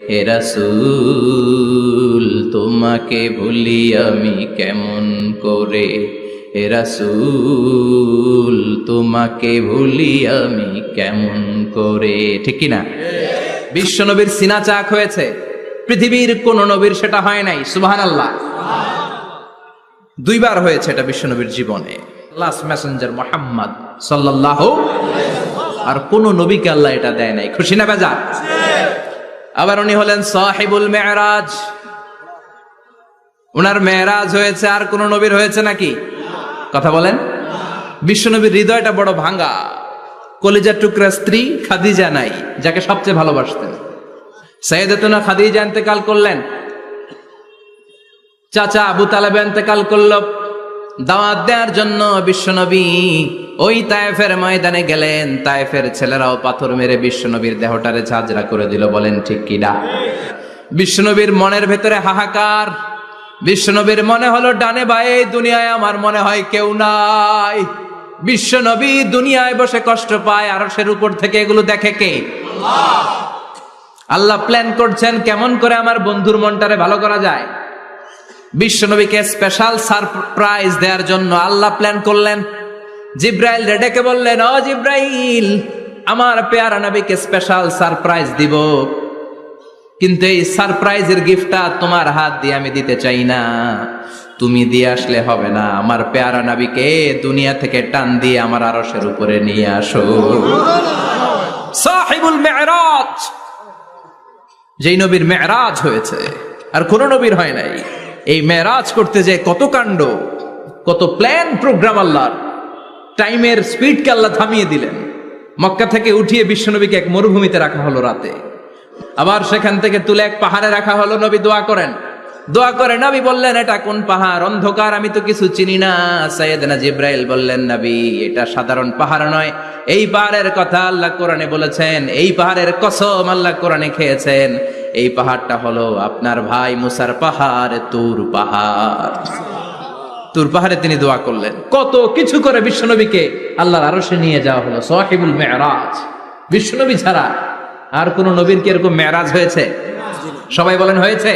হে রাসূল, তোমাকে ভুলি আমি কেমন করে? হে রাসূল, তোমাকে ভুলি আমি কেমন করে? ঠিক না বিশ্ব নবীর সিনা চাক হয়েছে। পৃথিবীর কোন নবীর সেটা হয় নাই সুবাহান আল্লাহ দুইবার হয়েছে এটা বিশ্ব নবীর জীবনে। লাস্ট মেসেঞ্জার মোহাম্মদ সাল্লাল্লাহ আর কোন নবীকে আল্লাহ এটা দেয় নাই। খুশি না বেজা? আবার উনি হলেন সাহেবুল মেহরাজ উনার মেহরাজ হয়েছে, আর কোন নবীর হয়েছে নাকি? কথা বলেন। বিশ্বনবীর হৃদয়টা বড় ভাঙ্গা। কলিজার টুকরা স্ত্রী খাদিজা নাই, যাকে সবচেয়ে ভালোবাসতেন। সৈয়দতুনা খাদিজা ইন্তেকাল করলেন। চাচা আবু তালেব ইন্তেকাল করল। দাওয়াত দেওয়ার জন্য বিশ্বনবী ওই তায়েফের ময়দানে গেলেন, তায়েফের ছেলেরাও পাথর মেরে বিশ্বনবীর দেহটারে ঝাঁঝরা করে দিল, বলেন ঠিক কিনা বিশ্বনবীর মনের ভেতরে হাহাকার, বিশ্বনবীর মনে হলো ডানে বায়ে দুনিয়ায় আমার মনে হয় কেউ নাই। বিশ্বনবী দুনিয়ায় বসে কষ্ট পায়, আরশের উপর থেকে এগুলো দেখে কে? আল্লাহ প্ল্যান করছেন কেমন করে আমার বন্ধুর মনটারে ভালো করা যায়। বিশ্বনবীকে স্পেশাল সারপ্রাইজ দেওয়ার জন্য আল্লাহ প্ল্যান করলেন জিব্রাইল রেডেকে বললেন, ও জিব্রাইল, আমার পেয়ারা নবীকে স্পেশাল সারপ্রাইজ দিব। কিন্তু এই সারপ্রাইজের গিফটটা তোমার হাত দিয়ে আমি দিতে চাই না। তুমি দিয়ে আসলে হবে না। আমার পেয়ারা নবীকে দুনিয়া থেকে টান দিয়ে আমার আরশের উপরে নিয়ে আসো। সাহিবুল মেহরাজ যেই নবীর মেরাজ হয়েছে, আর কোন নবীর হয় নাই। এই মেরাজ করতে যে কত কাণ্ড, কত প্ল্যান প্রোগ্রাম আল্লাহর। টাইমের স্পিডকে আল্লাহ থামিয়ে দিলেন। মক্কা থেকে উঠিয়ে বিশ্বনবীকে এক মরুভূমিতে রাখা হলো রাতে। আবার সেখান থেকে তুলে এক পাহাড়ে রাখা হলো, নবী দোয়া করেন। দোয়া করে নবী বললেন, এটা কোন পাহাড়? অন্ধকার, আমি তো কিছু চিনি না। সৈয়দনা জিব্রাইল বললেন, নবী, এটা সাধারণ পাহাড় নয়। এই পাহাড়ের কথা আল্লাহ কোরআনে বলেছেন, এই পাহাড়ের কসম আল্লাহ কোরআনে খেয়েছেন। এই পাহাড়টা হলো আপনার ভাই মুসার পাহাড়, তুর পাহাড়। তুর পাহাড়ে তিনি দোয়া করলেন। কত কিছু করে বিশ্বনবীকে আল্লাহর আরশে নিয়ে যাওয়া হলো, সাহিবুল মেয়ারাজ বিশ্বনবী ছাড়া আর কোন নবীর কি এরকম মেয়ারাজ হয়েছে? সবাই বলেন হয়েছে?